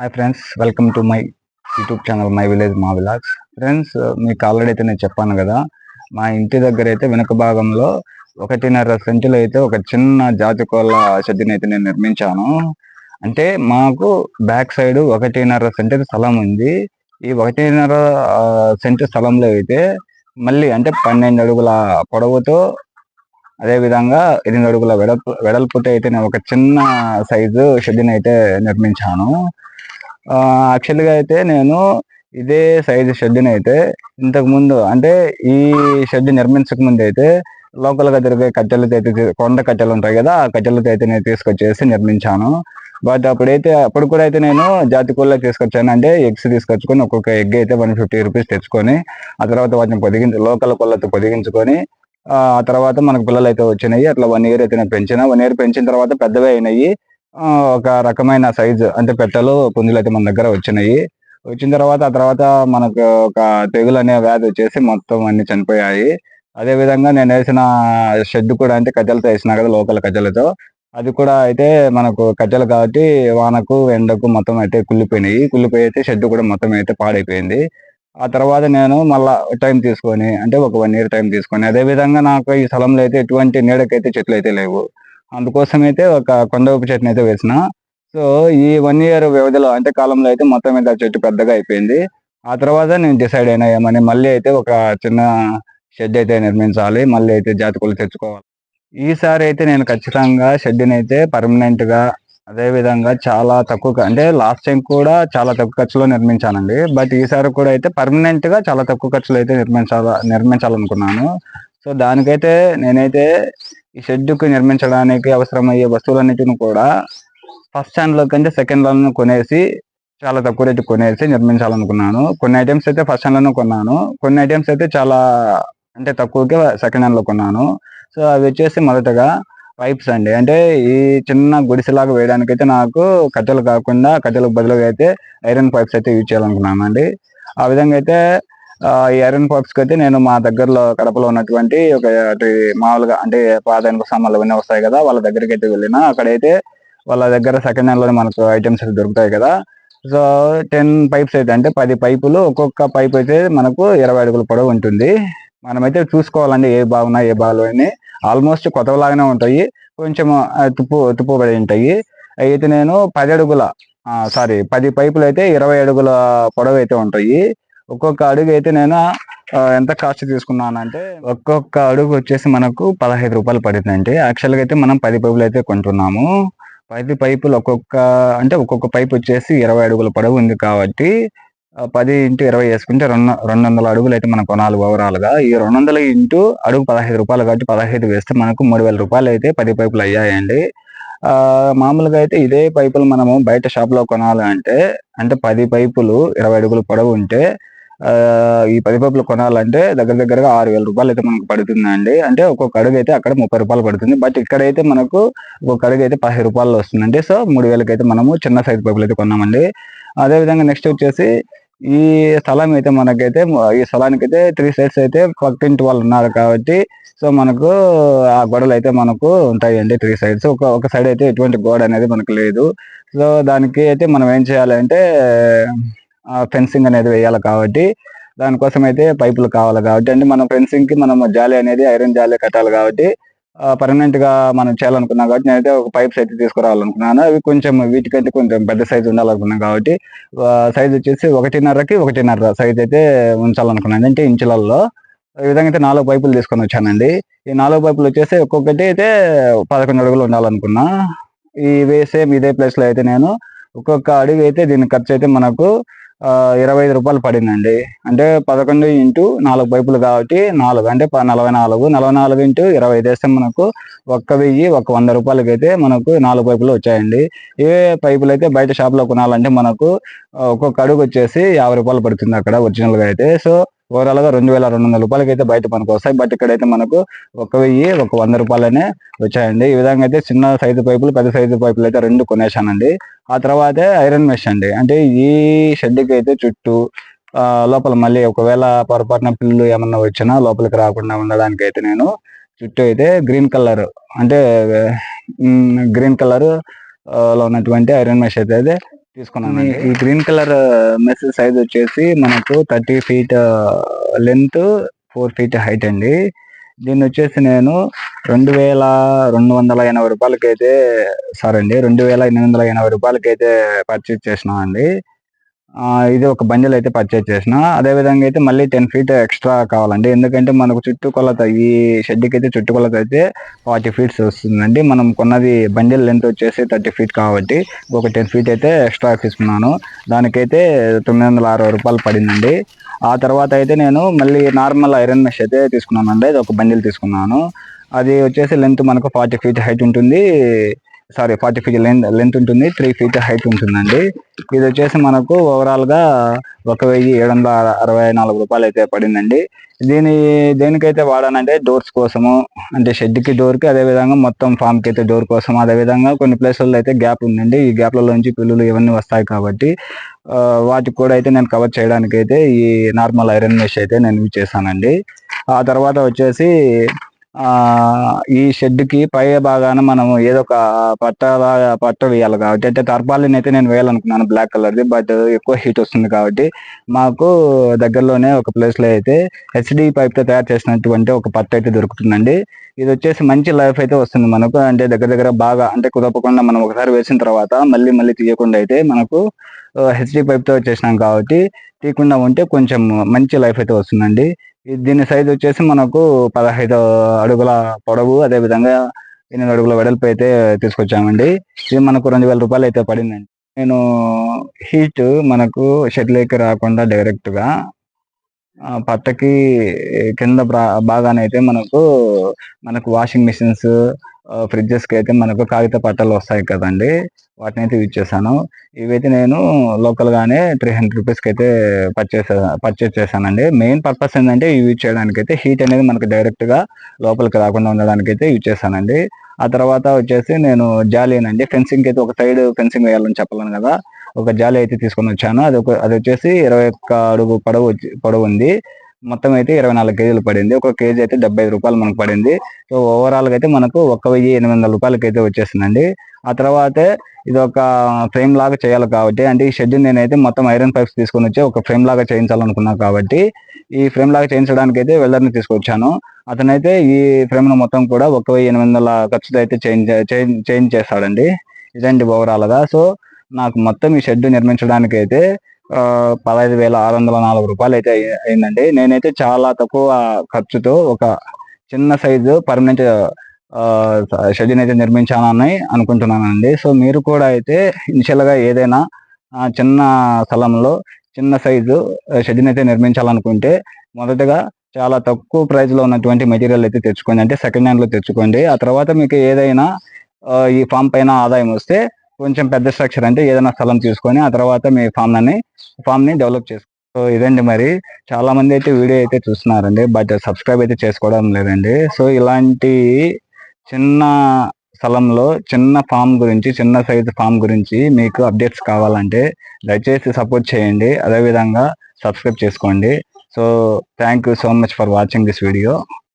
Hi friends welcome to my YouTube channel my village మా vlogs friends మీకు already అయితే నేను చెప్పాను కదా మా ఇంటి దగ్గర అయితే వెనుక భాగంలో ఒకటిన్నర సెంచులు అయితే ఒక చిన్న జాతికోళ్ళ షెడ్ని అయితే నేను నిర్మించాను. అంటే మాకు బ్యాక్ సైడ్ ఒకటిన్నర సెంటు స్థలం ఉంది. ఈ ఒకటిన్నర సెంటు స్థలంలో అయితే మళ్ళీ అంటే పన్నెండు అడుగుల పొడవుతో అదే విధంగా ఎనిమిది అడుగుల వెడల్పు వెడల్పుతో అయితే నేను ఒక చిన్న సైజు షెడ్ని అయితే నిర్మించాను. యాక్చువల్గా అయితే నేను ఇదే సైజు షెడ్ని అయితే ఇంతకు ముందు అంటే ఈ షెడ్ నిర్మించక ముందు అయితే లోకల్గా కట్టెలతో అయితే కొండ కట్టెలు ఉంటాయి కదా ఆ కట్టెలతో అయితే నేను తీసుకొచ్చేసి నిర్మించాను. బట్ అప్పుడైతే అప్పుడు కూడా అయితే నేను జాతి కూలలో తీసుకొచ్చాను. అంటే ఎగ్స్ తీసుకొచ్చుకొని ఒక్కొక్క ఎగ్ అయితే వన్ ఫిఫ్టీ రూపీస్ తెచ్చుకొని ఆ తర్వాత వాటిని పొదిగించి లోకల్ కొల్లతో పొదిగించుకొని ఆ తర్వాత మనకు పిల్లలు అయితే వచ్చినాయి. అట్లా వన్ ఇయర్ అయితే నేను పెంచిన. వన్ ఇయర్ పెంచిన తర్వాత పెద్దవి అయినాయి. ఒక రకమైన సైజు అంటే పెట్టలు పుంజులు అయితే మన దగ్గర వచ్చినాయి. వచ్చిన తర్వాత ఆ తర్వాత మనకు ఒక తెగులు అనే వ్యాధి వచ్చేసి మొత్తం అన్ని చనిపోయాయి. అదే విధంగా నేను వేసిన షెడ్ కూడా అంటే కజ్జలతో వేసిన కదా లోకల్ కజ్జలతో. అది కూడా అయితే మనకు కజ్జలు కాబట్టి వానకు ఎండకు మొత్తం అయితే కుళ్ళిపోయినాయి. కుళ్ళిపోయి అయితే షెడ్ కూడా మొత్తం అయితే పాడైపోయింది. ఆ తర్వాత నేను మళ్ళా టైం తీసుకొని అంటే ఒక వన్ ఇయర్ టైం తీసుకొని అదే విధంగా నాకు ఈ స్థలంలో అయితే ఎటువంటి నీడకైతే చెట్లు అయితే లేవు. అందుకోసం అయితే ఒక కొండవపు చెట్టుని అయితే వేసిన. సో ఈ వన్ ఇయర్ వ్యవధిలో అంటే కాలంలో అయితే మొత్తం మీద చెట్టు పెద్దగా అయిపోయింది. ఆ తర్వాత నేను డిసైడ్ అయినా ఏమని మళ్ళీ అయితే ఒక చిన్న షెడ్ అయితే నిర్మించాలి. మళ్ళీ అయితే జాతకులు తెచ్చుకోవాలి. ఈసారి అయితే నేను ఖచ్చితంగా షెడ్ని అయితే పర్మనెంట్గా అదేవిధంగా అదే విధంగా చాలా తక్కువ అంటే లాస్ట్ టైం కూడా చాలా తక్కువ ఖర్చులో నిర్మించానండి. బట్ ఈసారి కూడా అయితే పర్మనెంట్గా చాలా తక్కువ ఖర్చులో అయితే నిర్మించాల నిర్మించాలనుకున్నాను. సో దానికైతే నేనైతే ఈ షెడ్కు నిర్మించడానికి అవసరమయ్యే వస్తువులన్నిటిని కూడా ఫస్ట్ హ్యాండ్లో కంటే సెకండ్లో కొనేసి చాలా తక్కువ రేటు కొనేసి నిర్మించాలనుకున్నాను. కొన్ని ఐటమ్స్ అయితే ఫస్ట్ హ్యాండ్లోనే కొన్నాను. కొన్ని ఐటమ్స్ అయితే చాలా అంటే తక్కువకే సెకండ్ హ్యాండ్లో కొన్నాను. సో అవి వచ్చేసి మొదటగా పైప్స్ అండి. అంటే ఈ చిన్న గుడిసెలాగా వేయడానికి అయితే నాకు కట్టెలు కాకుండా కట్టెలకు బదులుగా అయితే ఐరన్ పైప్స్ అయితే యూజ్ చేయాలనుకున్నాను అండి ఆ విధంగా అయితే ఈ ఐరన్కి అయితే నేను మా దగ్గరలో కడపలో ఉన్నటువంటి ఒక మామూలుగా అంటే పాత సామాన్లు అవన్నీ వస్తాయి కదా వాళ్ళ దగ్గరికి అయితే వెళ్ళిన అక్కడైతే వాళ్ళ దగ్గర సెకండ్ హ్యాండ్లోనే మనకు ఐటమ్స్ అయితే దొరుకుతాయి కదా. సో టెన్ పైప్స్ అయితే అంటే పది పైపులు ఒక్కొక్క పైప్ అయితే మనకు ఇరవై అడుగుల పొడవు ఉంటుంది. మనమైతే చూసుకోవాలండి ఏ బాగున్నా ఏ బాగాలేని ఆల్మోస్ట్ కొత్తలాగానే ఉంటాయి కొంచెం తుప్పు తుప్పు పడి ఉంటాయి. అయితే నేను పది అడుగుల సారీ పది పైపులు అయితే ఇరవై అడుగుల పొడవు అయితే ఉంటాయి. ఒక్కొక్క అడుగు అయితే నేను ఎంత కాస్ట్ తీసుకున్నానంటే ఒక్కొక్క అడుగు వచ్చేసి మనకు పదహైదు రూపాయలు పడిందండి. యాక్చువల్గా అయితే మనం పది పైపులు అయితే కొంటున్నాము. పది పైపులు ఒక్కొక్క అంటే ఒక్కొక్క పైపు వచ్చేసి ఇరవై అడుగుల పొడవు ఉంది కాబట్టి పది ఇంటూ ఇరవై వేసుకుంటే రెండు రెండు వందల అడుగులు అయితే మనం కొనాలి ఓవరాల్గా. ఈ రెండు వందల ఇంటూ అడుగు పదహైదు రూపాయలు కాబట్టి పదహైదు వేస్తే మనకు మూడు వేల రూపాయలు అయితే పది పైపులు అయ్యాయండి. మామూలుగా అయితే ఇదే పైపులు మనము బయట షాప్లో కొనాలి అంటే అంటే పది పైపులు ఇరవై అడుగులు పొడవు ఉంటే ఈ పది పప్పులు కొనాలంటే దగ్గర దగ్గరగా ఆరు వేల రూపాయలు అయితే మనకు పడుతుందండి. అంటే ఒక్కొక్క అడుగు అయితే అక్కడ ముప్పై రూపాయలు పడుతుంది. బట్ ఇక్కడైతే మనకు ఒక్కొక్క అడుగు అయితే పదిహేను రూపాయలు వస్తుందండి. సో మూడు వేలకైతే మనము చిన్న సైజ్ పైపులు అయితే కొన్నామండి. అదే విధంగా నెక్స్ట్ వచ్చేసి ఈ స్థలం అయితే మనకైతే ఈ స్థలానికి అయితే త్రీ సైడ్స్ అయితే పక్కింటి వాళ్ళు ఉన్నారు కాబట్టి సో మనకు ఆ గోడలు అయితే మనకు ఉంటాయండి త్రీ సైడ్స్. ఒక ఒక సైడ్ అయితే ఎటువంటి గోడ అనేది మనకు లేదు. సో దానికి అయితే మనం ఏం చేయాలంటే ఫెన్సింగ్ అనేది వేయాలి కాబట్టి దానికోసం అయితే పైపులు కావాలి కాబట్టి అంటే మనం ఫెన్సింగ్కి మనం జాలి అనేది ఐరన్ జాలి కట్టాలి కాబట్టి పర్మనెంట్గా మనం చేయాలనుకున్నాం కాబట్టి నేనైతే ఒక పైప్స్ అయితే తీసుకురావాలనుకున్నాను. అవి కొంచెం వీటికైతే కొంచెం పెద్ద సైజ్ ఉండాలనుకున్నాను కాబట్టి సైజ్ వచ్చేసి ఒకటిన్నరకి ఒకటిన్నర సైజ్ అయితే ఉంచాలనుకున్నాను. అంటే ఇంచులలో. ఈ విధంగా అయితే నాలుగు పైపులు తీసుకొని వచ్చానండి. ఈ నాలుగు పైపులు వచ్చేసి ఒక్కొక్కటి అయితే పదకొండు అడుగులు ఉండాలనుకున్నా. ఈ సేమ్ ఇదే ప్లేస్లో అయితే నేను ఒక్కొక్క అడుగు అయితే దీని ఖర్చు అయితే మనకు ఇరవై ఐదు రూపాయలు పడిందండి. అంటే పదకొండు ఇంటూ నాలుగు పైపులు కాబట్టి నాలుగు అంటే నలభై నాలుగు నలభై నాలుగు ఇంటూ ఇరవై ఐదు వేస్తే మనకు ఒక్క వెయ్యి ఒక వంద రూపాయలకి అయితే మనకు నాలుగు పైపులు వచ్చాయండి. ఏ పైపులు అయితే బయట షాప్లో కొనాలంటే మనకు ఒక్కొక్క అడుగు వచ్చేసి యాభై రూపాయలు పడుతుంది అక్కడ ఒరిజినల్గా అయితే. సో ఓవరాల్గా రెండు వేల రెండు వందల రూపాయలకి అయితే బయట మనకు వస్తాయి. బట్ ఇక్కడైతే మనకు ఒక వెయ్యి ఒక వంద రూపాయలనే వచ్చాయండి. ఈ విధంగా అయితే చిన్న సైజు పైపులు పెద్ద సైజు పైపులు అయితే రెండు కొనేశానండి. ఆ తర్వాతే ఐరన్ మెష్ అండి. అంటే ఈ షెడ్కి అయితే చుట్టూ లోపల మళ్ళీ ఒకవేళ పొరపాటున పిల్లు ఏమన్నా వచ్చినా లోపలికి రాకుండా ఉండడానికి అయితే నేను చుట్టూ అయితే గ్రీన్ కలర్ అంటే గ్రీన్ కలర్లో ఉన్నటువంటి ఐరన్ మెష్ అయితే తీసుకున్నాను ఈ గ్రీన్ కలర్ మెస్ సైజ్ వచ్చేసి మనకు thirty feet length four feet height అండి. దీన్ని వచ్చేసి నేను రెండు వేల రెండు వందల ఎనభై రూపాయలకైతే సారీ అండి రెండు వేల ఎనిమిది వందల ఎనభై రూపాయలకైతే పర్చేజ్ చేసినామండి ఇది ఒక బండిల్ అయితే పర్చేజ్ చేసిన. అదే విధంగా అయితే మళ్ళీ టెన్ ఫీట్ ఎక్స్ట్రా కావాలండి. ఎందుకంటే మనకు చుట్టుకొలత ఈ షెడ్కి అయితే చుట్టుకొలత అయితే ఫార్టీ ఫీట్స్ వస్తుందండి. మనం కొన్నది బండిల్ లెంత్ వచ్చేసి థర్టీ ఫీట్ కాబట్టి ఒక టెన్ ఫీట్ అయితే ఎక్స్ట్రా తీసుకున్నాను దానికైతే తొమ్మిది వందల అరవై రూపాయలు పడిందండి. ఆ తర్వాత అయితే నేను మళ్ళీ నార్మల్ ఐరన్ మెష్ అయితే తీసుకున్నానండి. అది ఒక బండిల్ తీసుకున్నాను. అది వచ్చేసి లెంత్ మనకు ఫార్టీ ఫీట్ హైట్ ఉంటుంది. Sorry forty feet length length ఉంటుంది త్రీ ఫీట్ హైట్ ఉంటుందండి. ఇది వచ్చేసి మనకు ఓవరాల్గా ఒక వెయ్యి ఏడు వందల అరవై నాలుగు రూపాయలు అయితే పడిందండి. దీని దేనికైతే వాడానంటే డోర్స్ కోసము అంటే షెడ్కి డోర్కి అదేవిధంగా అదే విధంగా మొత్తం ఫామ్కి అయితే డోర్ కోసం అదే విధంగా కొన్ని ప్లేసుల్లో అయితే గ్యాప్ ఉందండి. ఈ గ్యాప్లలో నుంచి పిల్లులు ఇవన్నీ వస్తాయి కాబట్టి వాటికి కూడా అయితే నేను కవర్ చేయడానికి అయితే ఈ నార్మల్ ఐరన్ మెష్ అయితే నేను యూజ్ చేశానండి. ఆ తర్వాత వచ్చేసి ఆ ఈ షెడ్కి పై భాగాన మనం ఏదో ఒక పట్ట పట్ట వేయాలి కాబట్టి. అంటే తర్పాలిన్ అయితే నేను వేయాలనుకున్నాను బ్లాక్ కలర్ది బట్ ఎక్కువ హీట్ వస్తుంది కాబట్టి. మాకు దగ్గరలోనే ఒక ప్లేస్లో అయితే హెచ్డి పైప్తో తయారు చేసినటువంటి ఒక పట్ట అయితే దొరుకుతుందండి. ఇది వచ్చేసి మంచి లైఫ్ అయితే వస్తుంది మనకు. అంటే దగ్గర దగ్గర బాగా అంటే కుదపకుండా మనం ఒకసారి వేసిన తర్వాత మళ్ళీ మళ్ళీ తీయకుండా అయితే మనకు హెచ్డి పైప్తో చేసినాం కాబట్టి తీయకుండా ఉంటే కొంచెం మంచి లైఫ్ అయితే వస్తుందండి. దీని సైజ్ వచ్చేసి మనకు పదహైదు అడుగుల పొడవు అదే విధంగా ఎనిమిది అడుగుల వెడల్పు అయితే తీసుకొచ్చామండి. ఇది మనకు రెండు వేల రూపాయలు అయితే పడిందండి. నేను హీట్ మనకు షెడ్లోకి రాకుండా డైరెక్ట్గా ఆ, పట్టకి కింద బ్రా- అయితే మనకు మనకు వాషింగ్ మిషన్స్ ఫ్రిడ్జెస్కి అయితే మనకు కాగిత పట్టాలు వస్తాయి కదండి. వాటిని అయితే యూజ్ చేశాను. ఇవైతే నేను లోకల్ గానే త్రీ హండ్రెడ్ రూపీస్కి అయితే పర్చేస్ పర్చేస్ చేశానండి. మెయిన్ పర్పస్ ఏంటంటే యూజ్ చేయడానికి అయితే హీట్ అనేది మనకు డైరెక్ట్గా లోపలికి రాకుండా ఉండడానికి అయితే యూజ్ చేశానండి. ఆ తర్వాత వచ్చేసి నేను జాలీనండి ఫెన్సింగ్ అయితే ఒక సైడ్ ఫెన్సింగ్ వేయాలని చెప్పలేను కదా. ఒక జాలి అయితే తీసుకొని వచ్చాను. అది ఒక అది వచ్చేసి ఇరవై ఒక్క అడుగు పొడవు పొడవు ఉంది. మొత్తం అయితే ఇరవై నాలుగు కేజీలు పడింది. ఒక కేజీ అయితే డెబ్బై రూపాయలు మనకు పడింది. సో ఓవరాల్గా అయితే మనకు ఒక వెయ్యి ఎనిమిది వందల రూపాయలకి అయితే వచ్చేసిందండి. ఆ తర్వాతే ఇది ఒక ఫ్రేమ్ లాగా చేయాలి కాబట్టి అంటే ఈ షెడ్ నేనైతే మొత్తం ఐరన్ పైప్స్ తీసుకొని వచ్చి ఒక ఫ్రేమ్ లాగా చేయించాలనుకున్నాను కాబట్టి ఈ ఫ్రేమ్ లాగా చేయించడానికి అయితే వెల్లర్ని తీసుకొచ్చాను. అతనైతే ఈ ఫ్రేమ్ను మొత్తం కూడా ఒక వెయ్యి ఎనిమిది వందల ఖర్చుతో అయితే చేంజ్ చేంజ్ చేస్తాడండి. ఇదండి ఓవరాల్గా సో నాకు మొత్తం ఈ షెడ్ నిర్మించడానికి అయితే పదహైదు వేల ఆరు వందల నాలుగు రూపాయలు అయితే అయిందండి. నేనైతే చాలా తక్కువ ఖర్చుతో ఒక చిన్న సైజు పర్మనెంట్ షెడ్ అయితే నిర్మించానని అనుకుంటున్నానండి. సో మీరు కూడా అయితే ఇనిషియల్గా ఏదైనా చిన్న స్థలంలో చిన్న సైజు షెడ్ అయితే నిర్మించాలనుకుంటే మొదటగా చాలా తక్కువ ప్రైస్లో ఉన్నటువంటి మెటీరియల్ అయితే తెచ్చుకోండి. అంటే సెకండ్ హ్యాండ్లో తెచ్చుకోండి. ఆ తర్వాత మీకు ఏదైనా ఈ ఫామ్ పైన ఆదాయం వస్తే కొంచెం పెద్ద స్ట్రక్చర్ అంటే ఏదైనా స్థలం తీసుకొని ఆ తర్వాత మీ ఫామ్ అని ఫామ్ని డెవలప్ చేసుకో సో ఇదండి మరి. చాలా మంది అయితే వీడియో అయితే చూస్తున్నారండి బట్ సబ్స్క్రైబ్ అయితే చేసుకోవడం లేదండి. సో ఇలాంటి చిన్న స్థలంలో చిన్న ఫామ్ గురించి చిన్న సైజు ఫామ్ గురించి మీకు అప్డేట్స్ కావాలంటే దయచేసి సపోర్ట్ చేయండి. అదే విధంగా సబ్స్క్రైబ్ చేసుకోండి. So thank you so much for watching this video